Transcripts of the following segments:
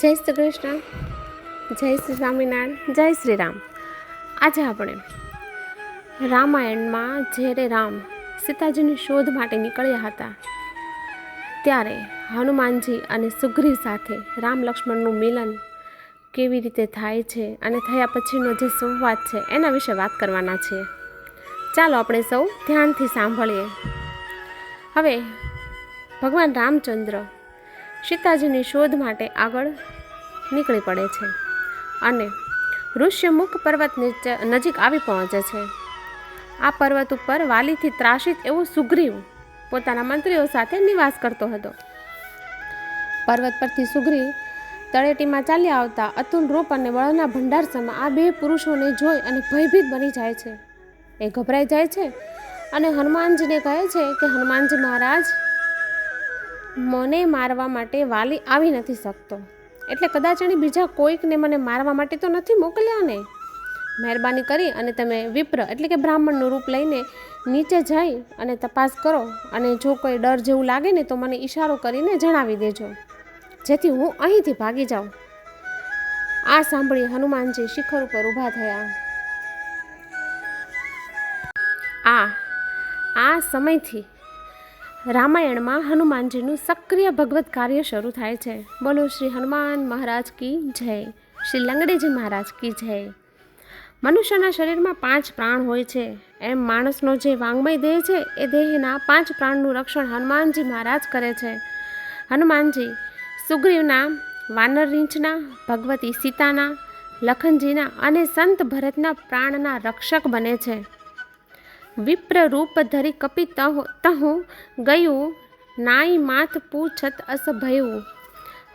જય શ્રી કૃષ્ણ. જય શ્રી સ્વામિનારાયણ. જય શ્રી રામ. આજે આપણે રામાયણમાં જ્યારે રામ સીતાજીની શોધ માટે નીકળ્યા હતા, ત્યારે હનુમાનજી અને સુગ્રીવ સાથે રામ લક્ષ્મણનું મિલન કેવી રીતે થાય છે અને થયા પછીનો જે સંવાદ છે, એના વિશે વાત કરવાના છીએ ચાલો આપણે સૌ ધ્યાનથી સાંભળીએ. હવે ભગવાન રામચંદ્ર સીતાજીની શોધ માટે આગળ નીકળી પડે છે અને ઋષ્યમુખ પર્વત નજીક આવી પહોંચે છે. આ પર્વત ઉપર વાલીથી ત્રાસિત એવો સુગ્રીવ પોતાના મંત્રીઓ સાથે નિવાસ કરતો હતો. પર્વત પરથી સુગ્રીવ તળેટીમાં ચાલ્યા આવતા અતુલ રૂપ અને બળના ભંડાર સમા આ બે પુરુષોને જોઈ અને ભયભીત બની જાય છે. એ ગભરાઈ જાય છે અને હનુમાનજીને કહે છે કે, હનુમાનજી મહારાજ મને મારવા માટે વાલી આવી નથી શકતો. એટલે કદાચ એણે બીજા કોઈકને મને મારવા માટે તો નથી મોકલ્યા ને? મહેરબાની કરી અને તમે વિપ્ર એટલે કે બ્રાહ્મણનું રૂપ લઈને નીચે જઈ અને તપાસ કરો અને જો કોઈ ડર જેવું લાગે ને તો મને ઈશારો કરીને જણાવી દેજો. જેથી હું અહીંથી ભાગી જાઉં. આ સાંભળી હનુમાનજી શિખર ઉપર ઊભા થયા. આ આ સમયથી રામાયણમાં હનુમાનજીનું સક્રિય ભગવત કાર્ય શરૂ થાય છે. બોલો શ્રી હનુમાન મહારાજ કી જય. શ્રી લંગડેજી મહારાજ કી જય. મનુષ્યના શરીરમાં પાંચ પ્રાણ હોય છે. એમ માણસનો જે વાંગમય દેહ છે, એ દેહના પાંચ પ્રાણનું રક્ષણ હનુમાનજી મહારાજ કરે છે. હનુમાનજી સુગ્રીવના વાનર રીંછના ભગવતી સીતાના, લખનજીના અને સંત ભરતના પ્રાણના રક્ષક બને છે. વિપ્ર રૂપ ધરી કપી તહો તહું ગયું નાઈ માથ પૂછત અસભયું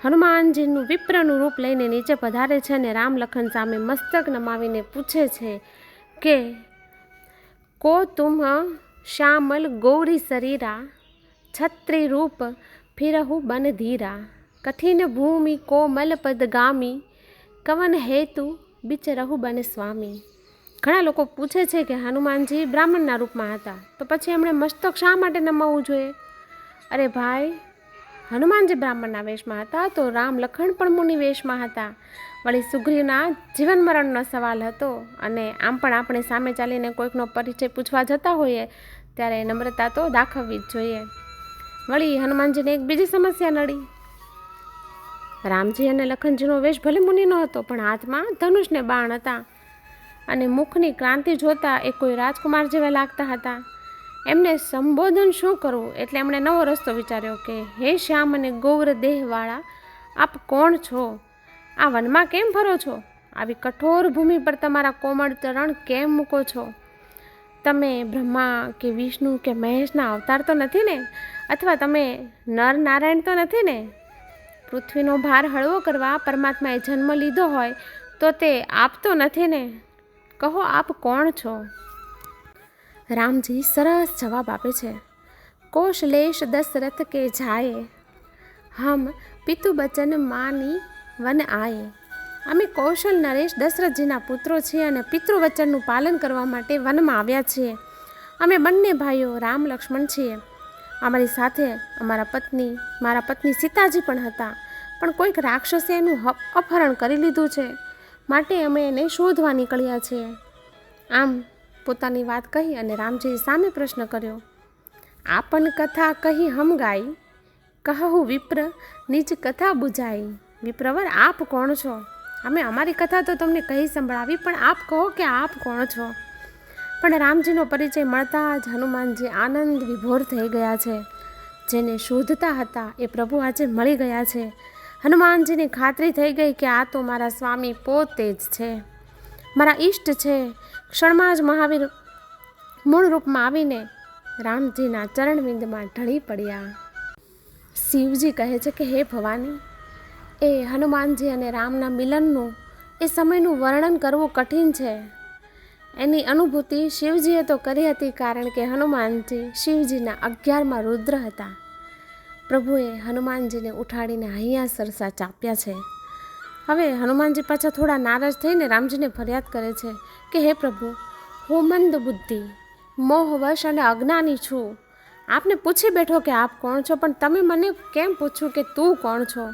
હનુમાનજીનું વિપ્રનું રૂપ લઈને નીચે પધારે છે અને રામ લખન સામે મસ્તક નમાવીને પૂછે છે કે, કો તુમ શ્યામલ ગૌરી શરીરા છત્રી રૂપ ફિરહુ બન ધીરા? કઠિન ભૂમિ કોમલ પદગામી? કવન હેતુ બિચરહુ બન સ્વામી? ઘણા લોકો પૂછે છે કે હનુમાનજી બ્રાહ્મણના રૂપમાં હતા. તો પછી એમણે મસ્તક શા માટે નમાવવું જોઈએ? અરે ભાઈ, હનુમાનજી બ્રાહ્મણના વેશમાં હતા તો રામ લખણ પણ મુનિ વેશમાં હતા. વળી સુગ્રીવના જીવન મરણનો સવાલ હતો અને આમ પણ આપણે સામે ચાલીને કોઈકનો પરિચય પૂછવા જતા હોઈએ ત્યારે નમ્રતા તો દાખવવી જ જોઈએ. વળી હનુમાનજીને એક બીજી સમસ્યા નડી. રામજી અને લખનજીનો વેશ ભલે મુનિનો હતો પણ હાથમાં ધનુષને બાણ હતા. અને મુખની ક્રાંતિ જોતા એ કોઈ રાજકુમાર જેવા લાગતા હતા. એમને સંબોધન શું કરવું એટલે એમણે નવો રસ્તો વિચાર્યો કે, હે શ્યામ અને ગૌર દેહવાળા, આપ કોણ છો? આ વનમાં કેમ ફરો છો? આવી કઠોર ભૂમિ પર તમારા કોમળ ચરણ કેમ મૂકો છો? તમે બ્રહ્મા કે વિષ્ણુ કે મહેશના અવતાર તો નથી ને? અથવા તમે નર નારાયણ તો નથી ને? પૃથ્વીનો ભાર હળવો કરવા પરમાત્માએ જન્મ લીધો હોય તો તે આપતો નથી ને? કહો આપ કોણ છો? રામજી સરસ જવાબ આપે છે, કોશલેશ દશરથ કે જાય? હમ પિતુ બચન માની વન આયે. અમે કૌશલ, નરેશ, દશરથજીના પુત્રો છીએ અને પિતૃવચનનું પાલન કરવા માટે વનમાં આવ્યા છીએ. અમે બંને ભાઈઓ રામ, લક્ષ્મણ છીએ. અમારી સાથે અમારા પત્ની, મારા પત્ની સીતાજી પણ હતા, પણ કોઈક રાક્ષસે એનું અપહરણ કરી લીધું છે. માટે અમે એને શોધવા નીકળ્યા છીએ. આમ પોતાની વાત કહી અને રામજીએ સામે પ્રશ્ન કર્યો આપન કથા કહી હમ ગાઈ કહું વિપ્ર, નીચ કથા બુજાઈ. વિપ્રવર, આપ કોણ છો? અમે અમારી કથા તો તમને કહી સંભળાવી, પણ આપ કહો કે આપ કોણ છો? પણ રામજીનો પરિચય મળતા જ હનુમાનજી આનંદ વિભોર થઈ ગયા છે. જેને શોધતા હતા એ પ્રભુ આજે મળી ગયા છે. હનુમાનજીને ખાતરી થઈ ગઈ કે આ તો મારા સ્વામી પોતે જ છે. મારા ઈષ્ટ છે. ક્ષણમાં જ મહાવીર મૂળ રૂપમાં આવીને રામજીના ચરણવિંદમાં ઢળી પડ્યા. શિવજી કહે છે કે, હે ભવાની, એ હનુમાનજી અને રામના મિલનનું એ સમયનું વર્ણન કરવું કઠિન છે. એની અનુભૂતિ શિવજીએ તો કરી હતી કારણ કે હનુમાનજી શિવજીના અગિયારમાં રુદ્ર હતા. પ્રભુએ હનુમાનજીને ઉઠાડીને હૈયા સરસા ચાપ્યા છે. હવે હનુમાનજી પાછા થોડા નારાજ થઈને રામજીને ફરિયાદ કરે છે કે, હે પ્રભુ, હું મંદ બુદ્ધિ, મોહવશ અને અજ્ઞાની છું. આપને પૂછી બેઠો કે આપ કોણ છો, પણ તમે મને કેમ પૂછ્યું કે તું કોણ છો?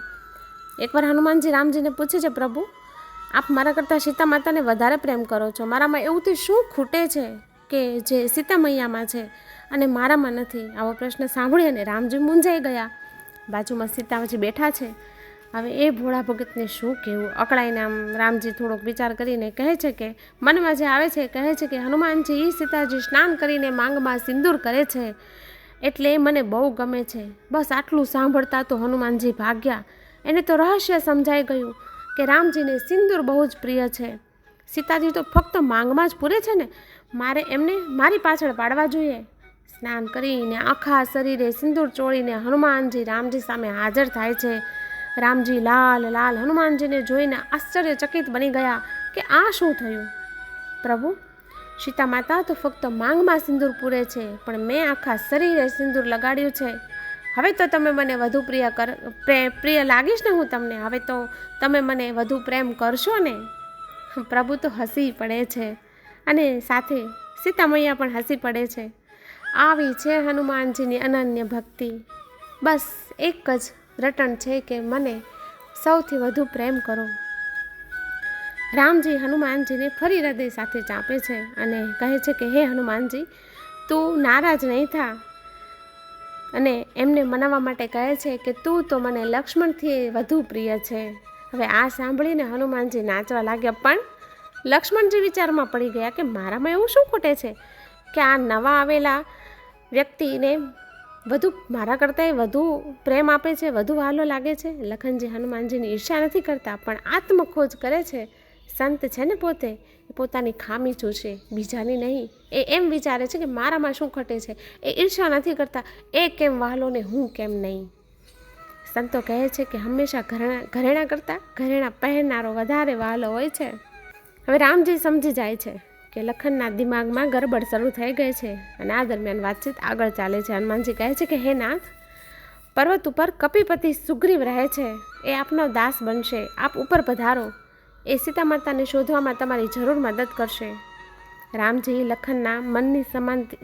એકવાર હનુમાનજી રામજીને પૂછે છે, પ્રભુ, આપ મારા કરતાં સીતા માતાને વધારે પ્રેમ કરો છો. મારામાં એવું શું ખૂટે છે કે જે સીતા મૈયામાં છે? અને મારામાં નથી. આવો પ્રશ્ન સાંભળી અને રામજી મૂંઝાઈ ગયા. બાજુમાં સીતાજી બેઠા છે. હવે એ ભોળા ભગતને શું કહેવું? અકળાઈને આમ રામજી થોડોક વિચાર કરીને કહે છે કે, મનમાં જે આવે છે કહે છે કે, હનુમાનજી એ સીતાજી સ્નાન કરીને માંગમાં સિંદૂર કરે છે. એટલે એ મને બહુ ગમે છે. બસ આટલું સાંભળતા તો હનુમાનજી ભાગ્યા. એને તો રહસ્ય સમજાઈ ગયું કે રામજીને સિંદૂર બહુ જ પ્રિય છે. સીતાજી તો ફક્ત માંગમાં જ પૂરે છે ને. મારે એમને મારી પાછળ પાડવા જોઈએ. સ્નાન કરીને આખા શરીરે સિંદૂર ચોળીને હનુમાનજી રામજી સામે હાજર થાય છે. રામજી લાલ લાલ હનુમાનજીને જોઈને આશ્ચર્યચકિત બની ગયા કે આ શું થયું? પ્રભુ, સીતા માતા તો ફક્ત માંગમાં સિંદૂર પૂરે છે, પણ મેં આખા શરીરે સિંદૂર લગાડ્યું છે. હવે તો તમે મને વધુ પ્રિય કર, પ્રે- પ્રિય લાગીશ ને હું તમને? હવે તો તમે મને વધુ પ્રેમ કરશો ને? પ્રભુ તો હસી પડે છે. અને સાથે સીતા મૈયા પણ હસી પડે છે. આવી છે હનુમાનજીની અનન્ય ભક્તિ. બસ એક જ રટણ છે કે મને સૌથી વધુ પ્રેમ કરો. રામજી હનુમાનજીને ફરી હૃદય સાથે ચાંપે છે અને કહે છે કે, હે હનુમાનજી, તું નારાજ નહીં થા. અને એમને મનાવવા માટે કહે છે કે, તું તો મને લક્ષ્મણથી વધુ પ્રિય છે. હવે આ સાંભળીને હનુમાનજી નાચવા લાગ્યા, પણ લક્ષ્મણજી વિચારમાં પડી ગયા કે, મારામાં એવું શું ખોટે છે? કે આ નવા આવેલા વ્યક્તિને વધુ, મારા કરતાંય વધુ પ્રેમ આપે છે, વધુ વાલો લાગે છે. લખનજી હનુમાનજીની ઈર્ષા નથી કરતા, પણ આત્મખોજ કરે છે. સંત છે ને પોતે પોતાની ખામી જોશે બીજાની નહીં. એ એમ વિચારે છે કે મારામાં શું ખટે છે? એ ઈર્ષા નથી કરતા, એ કેમ વાલો ને હું કેમ નહીં? સંતો કહે છે કે હંમેશા ઘરેણા ઘરેણા કરતાં, ઘરેણા પહેરનારો વધારે વાલો હોય છે. હવે રામજી સમજી જાય છે. કે લખનના દિમાગમાં ગરબડ શરૂ થઈ ગઈ છે અને આ દરમિયાન વાતચીત આગળ ચાલે છે. હનુમાનજી કહે છે કે, હે નાથ, પર્વત ઉપર કપિપતિ સુગ્રીવ રહે છે. એ આપનો દાસ બનશે. આપ ઉપર પધારો. એ સીતા માતાને શોધવામાં તમારી જરૂર મદદ કરશે. રામજી લખનના મનની સમાનતિ,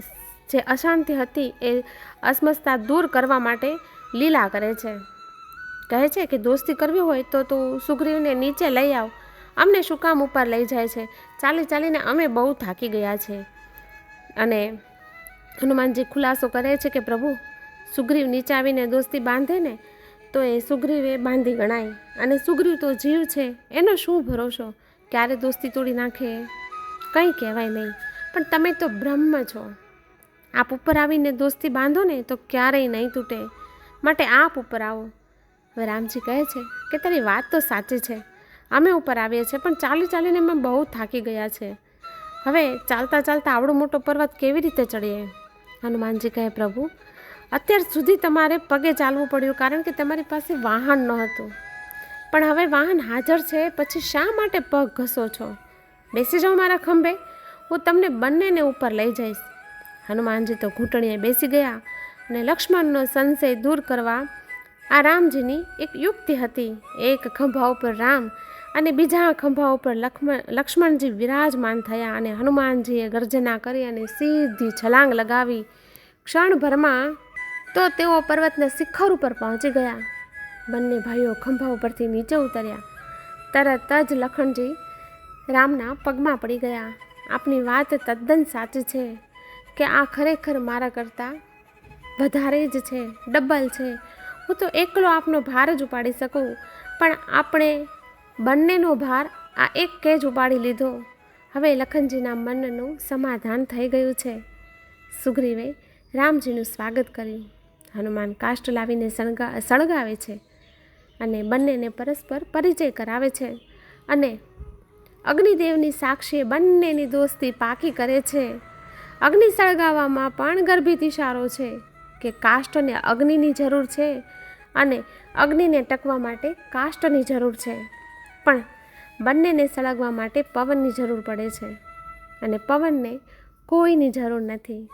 જે અશાંતિ હતી એ અસમસ્તા દૂર કરવા માટે લીલા કરે છે. કહે છે કે, દોસ્તી કરવી હોય તો તું સુગ્રીવને નીચે લઈ આવ. અમને શું કામ ઉપર લઈ જાય છે? ચાલી ચાલીને અમે બહુ થાકી ગયા છે. અને હનુમાનજી ખુલાસો કરે છે કે પ્રભુ, સુગ્રીવ નીચે આવીને દોસ્તી બાંધે ને, તો એ સુગ્રીવે બાંધી ગણાય. અને સુગ્રીવ તો જીવ છે, એનો શું ભરોસો? ક્યારે દોસ્તી તોડી નાખે? કંઈ કહેવાય નહીં. પણ તમે તો બ્રહ્મ છો. આપ ઉપર આવીને દોસ્તી બાંધો ને, તો ક્યારેય નહીં તૂટે. માટે આપ ઉપર આવો. રામજી કહે છે કે તારી વાત તો સાચી છે. અમે ઉપર આવીએ છીએ, પણ ચાલી ચાલીને અમે બહુ થાકી ગયા છે. હવે ચાલતા ચાલતા આવડો મોટો પર્વત કેવી રીતે ચડીએ? હનુમાનજી કહે, પ્રભુ, અત્યાર સુધી તમારે પગે ચાલવું પડ્યું કારણ કે તમારી પાસે વાહન નહોતું. પણ હવે વાહન હાજર છે, પછી શા માટે પગ ઘસો છો? બેસી જાઓ મારા ખંભે, હું તમને બંનેને ઉપર લઈ જઈશ. હનુમાનજી તો ઘૂંટણીએ બેસી ગયા અને લક્ષ્મણનો સંશય દૂર કરવા આ રામજીની એક યુક્તિ હતી. એક ખંભા ઉપર રામ અને બીજા ખંભા ઉપર લક્ષ્મણ લક્ષ્મણજી વિરાજમાન થયા અને હનુમાનજીએ ગર્જના કરી અને સીધી છલાંગ લગાવી. ક્ષણભરમાં તો તેઓ પર્વતના શિખર ઉપર પહોંચી ગયા. બંને ભાઈઓ ખંભા ઉપરથી નીચે ઉતર્યા. તરત જ લખણજી રામના પગમાં પડી ગયા. આપની વાત તદ્દન સાચી છે કે આ ખરેખર મારા કરતાં વધારે જ છે, ડબલ છે. હું તો એકલો આપનો ભાર જ ઉપાડી શકું. પણ આપણે બંનેનો ભાર આ એક કેજ ઉપાડી લીધો. હવે લખનજીના મનનું સમાધાન થઈ ગયું છે. સુગ્રીવે રામજીનું સ્વાગત કર્યું. હનુમાન કાષ્ટ લાવીને સળગા સળગાવે છે અને બંનેને પરસ્પર પરિચય કરાવે છે અને અગ્નિદેવની સાક્ષીએ બંનેની દોસ્તી પાકી કરે છે. અગ્નિ સળગાવવામાં પણ ગર્ભિત ઇશારો છે કે કાષ્ટને અગ્નિની જરૂર છે અને અગ્નિને ટકવા માટે કાષ્ટની જરૂર છે. પણ બંનેને સળગવા માટે પવનની જરૂર પડે છે અને પવનને કોઈની જરૂર નથી.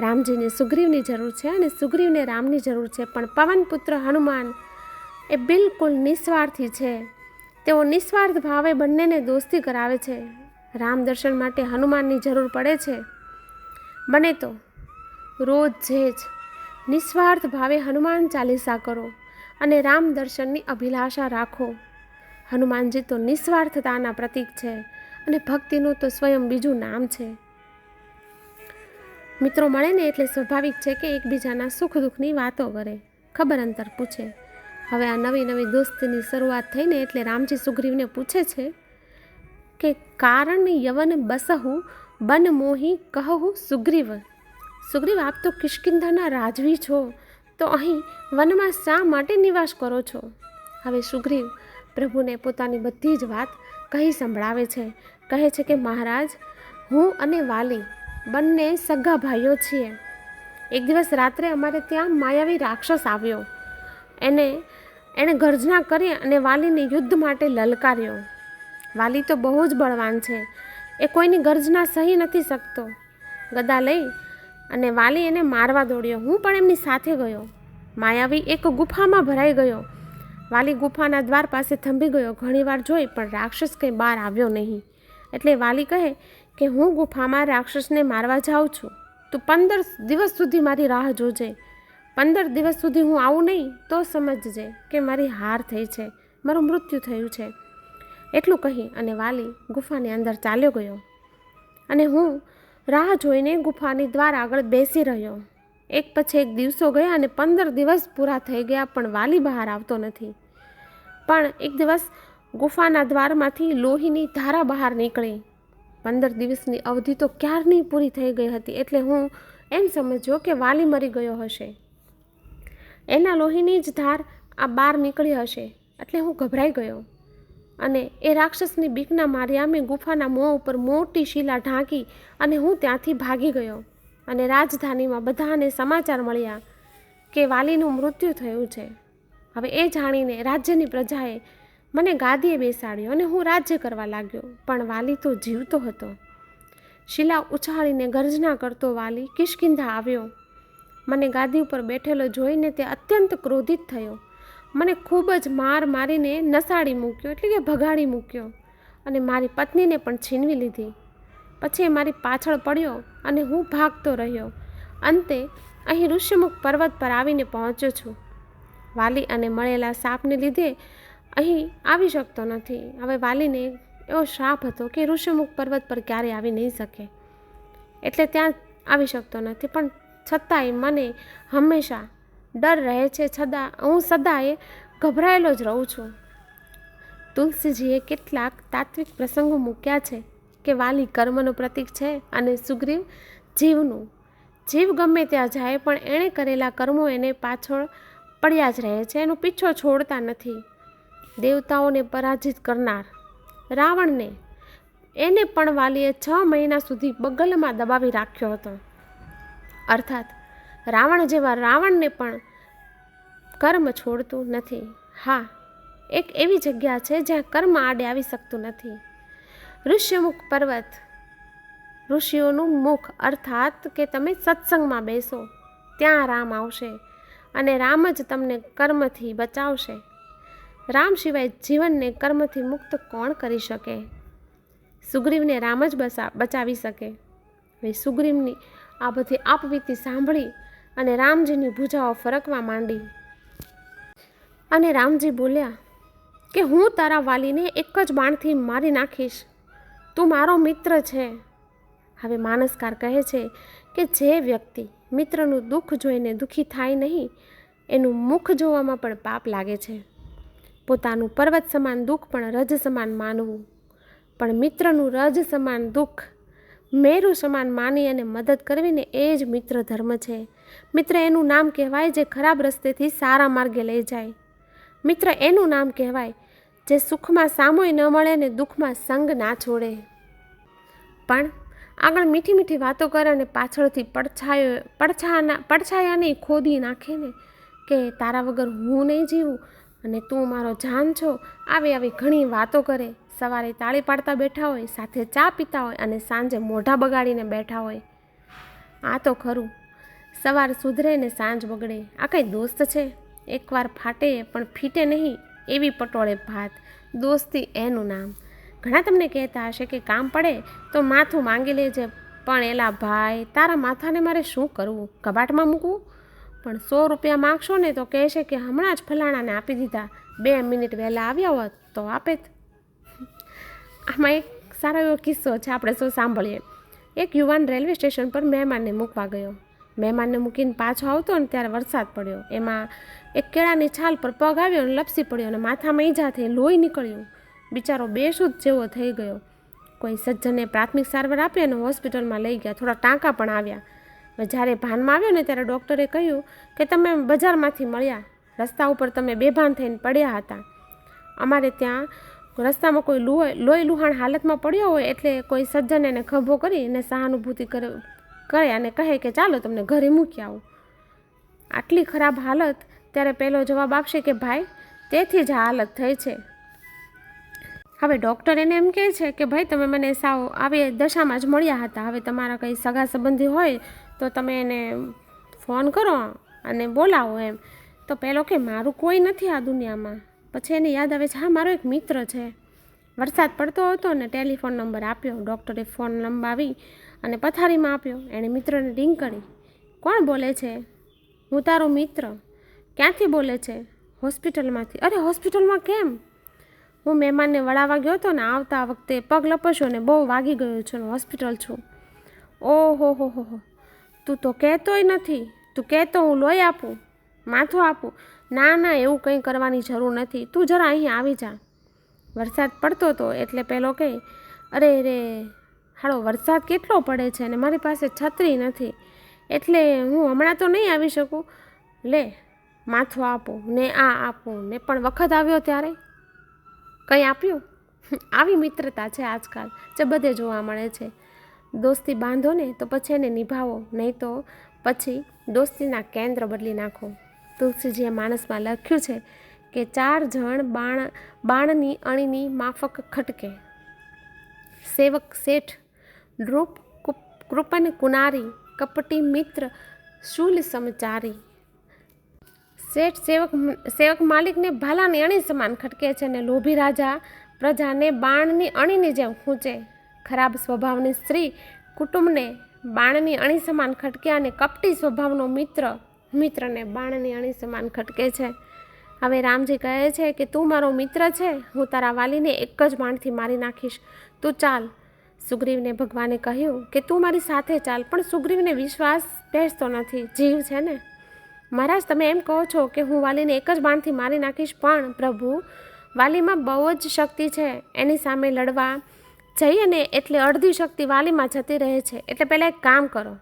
રામજીને સુગ્રીવની જરૂર છે અને સુગ્રીવને રામની જરૂર છે, પણ પવનપુત્ર હનુમાન એ બિલકુલ નિસ્વાર્થી છે. તેઓ નિસ્વાર્થ ભાવે બંનેને દોસ્તી કરાવે છે. રામ દર્શન માટે હનુમાનની જરૂર પડે છે. બને તો રોજ જે જ નિસ્વાર્થ ભાવે હનુમાન ચાલીસા કરો અને રામ દર્શનની અભિલાષા રાખો. હનુમાનજી તો નિસ્વાર્થતાના પ્રતીક છે અને ભક્તિનું તો સ્વયં બીજું નામ છે. મિત્રો મળે ને એટલે સ્વાભાવિક છે કે એકબીજાના સુખ દુઃખની વાતો કરે, ખબર અંતર પૂછે. હવે આ નવી નવી દોસ્તીની શરૂઆત થઈને એટલે રામજી સુગ્રીવને પૂછે છે કે કારણ યવન બસહુ બન મોહી કહું સુગ્રીવ. સુગ્રીવ, આપ તો કિષ્કિંધાના રાજવી છો, તો અહીં વનમાં શા માટે નિવાસ કરો છો? હવે સુગ્રીવ પ્રભુને પોતાની બધી જ વાત કહી સંભળાવે છે. કહે છે કે, મહારાજ, હું અને વાલી બંને સગા ભાઈઓ છીએ. એક દિવસ રાત્રે અમારે ત્યાં માયાવી રાક્ષસ આવ્યો. એને, એણે ગર્જના કરી અને વાલીને યુદ્ધ માટે લલકાર્યો. વાલી તો બહુ જ બળવાન છે. એ કોઈની ગર્જના સહી નથી શકતો. ગદા લઈ અને વાલી એને મારવા દોડ્યો. હું પણ એમની સાથે ગયો. માયાવી એક ગુફામાં ભરાઈ ગયો. વાલી ગુફાના દ્વાર પાસે થંભી ગયો. ઘણીવાર જોઈ પણ રાક્ષસ કંઈ બહાર આવ્યો નહીં. એટલે વાલી કહે કે, હું ગુફામાં રાક્ષસને મારવા જાઉં છું. તું પંદર દિવસ સુધી મારી રાહ જોજે. પંદર દિવસ સુધી હું આવું નહીં તો સમજજે કે મારી હાર થઈ છે. મારું મૃત્યુ થયું છે. એટલું કહી અને વાલી ગુફાની અંદર ચાલ્યો ગયો. અને હું રાહ જોઈને ગુફાની દ્વાર આગળ બેસી રહ્યો. એક પછી એક દિવસો ગયા અને પંદર દિવસ પૂરા થઈ ગયા, પણ વાલી બહાર આવતો નથી. પણ એક દિવસ ગુફાના દ્વારમાંથી લોહીની ધારા બહાર નીકળી. પંદર દિવસની અવધિ તો ક્યારની પૂરી થઈ ગઈ હતી એટલે હું એમ સમજ્યો કે વાલી મરી ગયો હશે. એના લોહીની જ ધાર આ બહાર નીકળી હશે એટલે હું ગભરાઈ ગયો. અને એ રાક્ષસની બીકના માર્યા મેં ગુફાના મોં ઉપર મોટી શીલા ઢાંકી અને હું ત્યાંથી ભાગી ગયો. અને રાજધાનીમાં બધાને સમાચાર મળ્યા કે વાલીનું મૃત્યુ થયું છે. હવે એ જાણીને રાજ્યની પ્રજાએ મને ગાદીએ બેસાડ્યો અને હું રાજ્ય કરવા લાગ્યો, પણ વાલી તો જીવતો હતો. શિલા ઉછાળીને ગર્જના કરતો વાલી કિશકિંધા આવ્યો. મને ગાદી ઉપર બેઠેલો જોઈને તે અત્યંત ક્રોધિત થયો. મને ખૂબ જ માર મારીને નસાડી મૂક્યો, એટલે કે ભગાડી મૂક્યો અને મારી પત્નીને પણ છીનવી લીધી. પછી મારી પાછળ પડ્યો અને હું ભાગતો રહ્યો. અંતે અહીં ઋષિમુખ પર્વત પર આવીને પહોંચ્યો છું. વાલી અને મળેલા સાપને લીધે અહીં આવી શકતો નથી. હવે વાલીને એવો શ્રાપ હતો કે ઋષિમુખ પર્વત પર ક્યારેય આવી નહીં શકે. એટલે ત્યાં આવી શકતો નથી. પણ છતાંય મને હંમેશા ડર રહે છે. છતાં હું સદાય ગભરાયેલો જ રહું છું. તુલસીજીએ કેટલાક તાત્વિક પ્રસંગો મૂક્યા છે. કે વાલી કર્મનું પ્રતીક છે અને સુગ્રીવ જીવનું. જીવ ગમે ત્યાં જાય પણ એણે કરેલા કર્મો એને પાછળ પડ્યા જ રહે છે, એનો પીછો છોડતા નથી. દેવતાઓને પરાજિત કરનાર રાવણને એને પણ વાલીએ છ મહિના સુધી બગલમાં દબાવી રાખ્યો હતો. અર્થાત, રાવણ જેવા રાવણને પણ કર્મ છોડતું નથી. હા, એક એવી જગ્યા છે જ્યાં કર્મ આડે આવી શકતું નથી. ઋષ્યમુખ પર્વત. ઋષિઓનું મુખ અર્થાત કે તમે સત્સંગમાં બેસો, ત્યાં રામ આવશે અને રામ જ તમને કર્મથી બચાવશે. રામ સિવાય જીવનને કર્મથી મુક્ત કોણ કરી શકે? સુગ્રીવને રામ જ બસા, બચાવી શકે. હવે સુગ્રીવની આ બધી આપવીતી સાંભળી અને રામજીની ભૂજાઓ ફરકવા માંડી. અને રામજી બોલ્યા, કે હું તારા વાલીને એક જ બાણથી મારી નાખીશ? તું મારો મિત્ર છે. હવે માનસકાર કહે છે કે જે વ્યક્તિ મિત્રનું દુઃખ જોઈને દુઃખી થાય નહીં, એનું મુખ જોવામાં પણ પાપ લાગે છે. પોતાનું પર્વત સમાન દુઃખ પણ રજ સમાન માનવું. પણ મિત્રનું રજ સમાન દુઃખ, મેરુ સમાન માની અને મદદ કરવીને એ જ મિત્ર ધર્મ છે. મિત્ર એનું નામ કહેવાય જે ખરાબ રસ્તેથી સારા માર્ગે લઈ જાય. મિત્ર એનું નામ કહેવાય જે સુખમાં સામોય ન મળે ને દુઃખમાં સંગ ના છોડે. પણ આગળ મીઠી મીઠી વાતો કરે અને પાછળથી પડછાયો, પડછાના, પડછાયાને ખોદી નાખે ને કે તારા વગર હું નહીં જીવું અને તું મારો જાન છો. આવી આવી ઘણી વાતો કરે. સવારે તાળી પાડતા બેઠા હોય, સાથે ચા પીતા હોય અને સાંજે મોઢા બગાડીને બેઠા હોય. આ તો ખરું. સવાર સુધરે ને સાંજ બગડે. આ કંઈ દોસ્ત છે? એકવાર ફાટે પણ ફીટે નહીં એવી પટોળે ભાત. દોસ્તી એનું નામ. ઘણા તમને કહેતા હશે કે કામ પડે તો માથું માંગી લેજે. પણ એલા ભાઈ, તારા માથાને મારે શું કરવું? કબાટમાં મૂકવું? પણ સો રૂપિયા માગશો ને તો કહેશે કે હમણાં જ ફલાણાને આપી દીધા. બે મિનિટ વહેલા આવ્યા હોત તો આપે જ. આમાં એક સારો એવો કિસ્સો છે, આપણે શું સાંભળીએ. એક યુવાન રેલવે સ્ટેશન પર મહેમાનને મૂકવા ગયો. મહેમાનને મૂકીને પાછો આવતો ને ત્યારે વરસાદ પડ્યો. એમાં એક કેળાની છાલ પર પગ આવ્યો અને લપસી પડ્યો અને માથામાં ઈજા થઈ લોહી નીકળ્યું. બિચારો બેશુદ્ધ જેવો થઈ ગયો. કોઈ સજ્જને પ્રાથમિક સારવાર આપી અને હોસ્પિટલમાં લઈ ગયા. થોડા ટાંકા પણ આવ્યા. જ્યારે ભાનમાં આવ્યો ને ત્યારે ડૉક્ટરે કહ્યું કે તમે બજારમાંથી મળ્યા. રસ્તા ઉપર તમે બેભાન થઈને પડ્યા હતા. અમારે ત્યાં રસ્તામાં કોઈ લોહી લોહી લુહાણ હાલતમાં પડ્યો હોય એટલે કોઈ સજ્જન એને ખભો કરી અને સહાનુભૂતિ કરે અને કહે કે ચાલો તમને ઘરે મૂકી આવો. આટલી ખરાબ હાલત, ત્યારે પહેલો જવાબ આપશે કે ભાઈ, તેથી જ આ હાલત થઈ છે. હવે ડૉક્ટર એને એમ કહે છે કે, ભાઈ, તમે મને સાવ આવી દશામાં જ મળ્યા હતા. હવે તમારા કંઈ સગા સંબંધી હોય તો તમે એને ફોન કરો અને બોલાવો એમ. તો પહેલો કે, મારું કોઈ નથી આ દુનિયામાં. પછી એને યાદ આવે છે, હા, મારો એક મિત્ર છે. વરસાદ પડતો હતો ને ટેલિફોન નંબર આપ્યો. ડૉક્ટરે ફોન લંબાવી અને પથારીમાં આપ્યો. એણે મિત્રને રિંગ કરી. કોણ બોલે છે? હું તારો મિત્ર. ક્યાંથી બોલે છે? હોસ્પિટલમાંથી. અરે, હોસ્પિટલમાં કેમ? હું મહેમાનને વળાવવા ગયો હતો ને આવતા વખતે પગ લપસ્યો ને બહુ વાગી ગયો છું હોસ્પિટલ છું. ઓહો, હો હો હો. તું તો કહેતોય નથી. તું કહેતો હું લોહી આપું, માથું આપું. ના ના, એવું કંઈ કરવાની જરૂર નથી. તું જરા અહીં આવી જા. વરસાદ પડતો હતો એટલે પેલો કહે, અરે રે, હાલો, વરસાદ કેટલો પડે છે અને મારી પાસે છત્રી નથી. એટલે હું હમણાં તો નહીં આવી શકું. લે, માથું આપું, ને આ આપું. ને પણ વખત આવ્યો ત્યારે કંઈ આપ્યું? આવી મિત્રતા છે આજકાલ, જે બધે જોવા મળે છે. દોસ્તી બાંધો ને તો પછી એને નિભાવો, નહીં તો પછી દોસ્તીના કેન્દ્ર બદલી નાખો. તુલસીજીએ માણસમાં લખ્યું છે કે ચાર જણ બાણ, બાણની અણીની માફક ખટકે. સેવક શેઠ નૃપ કૃપન કુનારી, કપટી મિત્ર, શૂલ સમચારી. શેઠ સેવક સેવક માલિકને ભાલાની અણી સમાન ખટકે છે અને લોભી રાજા પ્રજાને બાણની અણીની જેમ ખૂંચે. ખરાબ સ્વભાવની સ્ત્રી કુટુંબને બાણની અણી સમાન ખટકે અને કપટી સ્વભાવનો મિત્ર, મિત્રને બાણની અણી સમાન ખટકે છે. હવે રામજી કહે છે કે, તું મારો મિત્ર છે, હું તારા વાલીને એક જ બાણથી મારી નાખીશ. તું ચાલ. સુગ્રીવને ભગવાને કહ્યું કે, તું મારી સાથે ચાલ, પણ સુગ્રીવને વિશ્વાસ બેસતો નથી. જીવ છે ને મહારાજ, તમે એમ કહો છો કે હું વાલીને એક જ બાણથી મારી નાખીશ, પણ પ્રભુ, વાલીમાં બહુ જ શક્તિ છે. એની સામે લડવા જઈએ ને એટલે અડધી શક્તિ વાલીમાં જતી રહે છે. એટલે પહેલાં એક કામ કરો.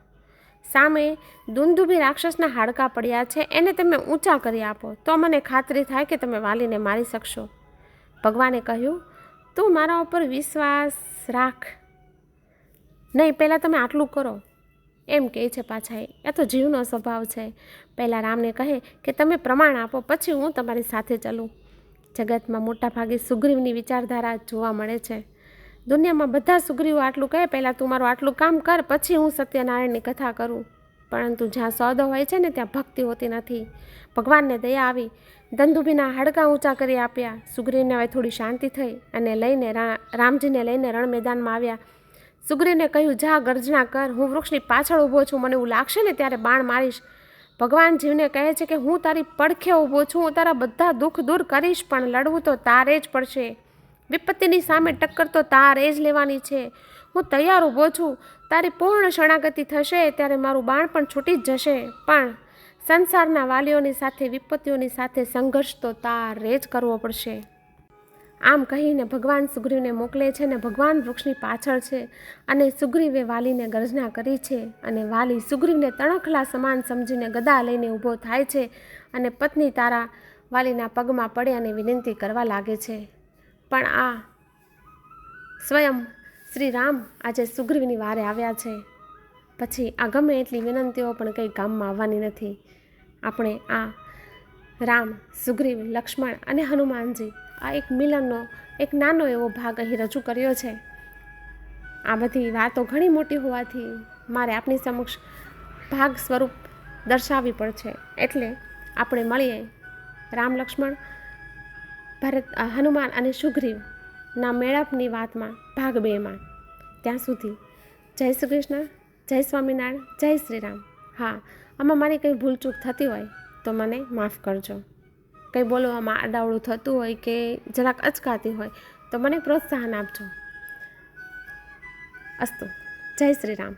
સામે દુંદુભી રાક્ષસના હાડકાં પડ્યા છે, એને તમે ઊંચા કરી આપો. તો મને ખાતરી થાય કે તમે વાલીને મારી શકશો. ભગવાને કહ્યું, તું મારા ઉપર વિશ્વાસ રાખ. નહીં, પહેલાં તમે આટલું કરો. એમ કહે છે પાછા એ. તો જીવનો સ્વભાવ છે. પહેલાં રામને કહે કે, તમે પ્રમાણ આપો, પછી હું તમારી સાથે ચલું. જગતમાં મોટાભાગે સુગ્રીવની વિચારધારા જોવા મળે છે. દુનિયામાં બધા સુગ્રીવો આટલું કહે, પહેલાં તું મારું આટલું કામ કર, પછી હું સત્યનારાયણની કથા કરું. પરંતુ જ્યાં સોદો હોય છે ને, ત્યાં ભક્તિ હોતી નથી. ભગવાનને દયા આવી. દંદુભીના હાડકાં ઊંચા કરી આપ્યા. સુગ્રીવને હવે થોડી શાંતિ થઈ અને લઈને રામજીને લઈને રણ મેદાનમાં આવ્યા. સુગ્રીવને કહ્યું, જા, ગર્જના કર. હું વૃક્ષની પાછળ ઊભો છું. મને એવું લાગશે ને ત્યારે બાણ મારીશ. ભગવાન જીવને કહે છે કે, હું તારી પડખે ઊભો છું. હું તારા બધા દુઃખ દૂર કરીશ, પણ લડવું તો તારે જ પડશે. વિપત્તિની સામે ટક્કર તો તારે જ લેવાની છે. હું તૈયાર ઊભો છું. તારી પૂર્ણ શરણાગતિ થશે ત્યારે મારું બાણ પણ છૂટી જ જશે. પણ સંસારના વાલીઓની સાથે, વિપત્તિઓની સાથે સંઘર્ષ તો તારે જ કરવો પડશે. આમ કહીને ભગવાન સુગ્રીવને મોકલે છે ને ભગવાન વૃક્ષની પાછળ છે અને સુગ્રીવે વાલીને ગર્જના કરી છે અને વાલી સુગ્રીવને તણખલા સમાન સમજીને ગદા લઈને ઊભો થાય છે અને પત્ની તારા વાલીના પગમાં પડે અને વિનંતી કરવા લાગે છે. પણ આ સ્વયં શ્રી રામ આજે સુગ્રીવની વારે આવ્યા છે. પછી આ ગમે એટલી વિનંતીઓ પણ કંઈ કામમાં આવવાની નથી. આપણે આ રામ, સુગ્રીવ, લક્ષ્મણ અને હનુમાનજી આ એક મિલનનો, એક નાનો એવો ભાગ અહીં રજૂ કર્યો છે. આ બધી વાતો ઘણી મોટી હોવાથી મારે આપની સમક્ષ ભાગ સ્વરૂપ દર્શાવવી પડશે. એટલે આપણે મળીએ. રામ લક્ષ્મણ, ભરત હનુમાન અને સુગ્રીવના મેળાપની વાતમાં, ભાગ બેમાં. ત્યાં સુધી જય શ્રી કૃષ્ણ, જય સ્વામિનારાયણ, જય શ્રી રામ. હા, આમાં મારી કંઈ ભૂલચૂક થતી હોય તો મને માફ કરજો. કંઈ બોલવામાં આડાવડું થતું હોય કે જરાક અચકાતી હોય, તો મને પ્રોત્સાહન આપજો. અસ્તુ. જય શ્રી રામ.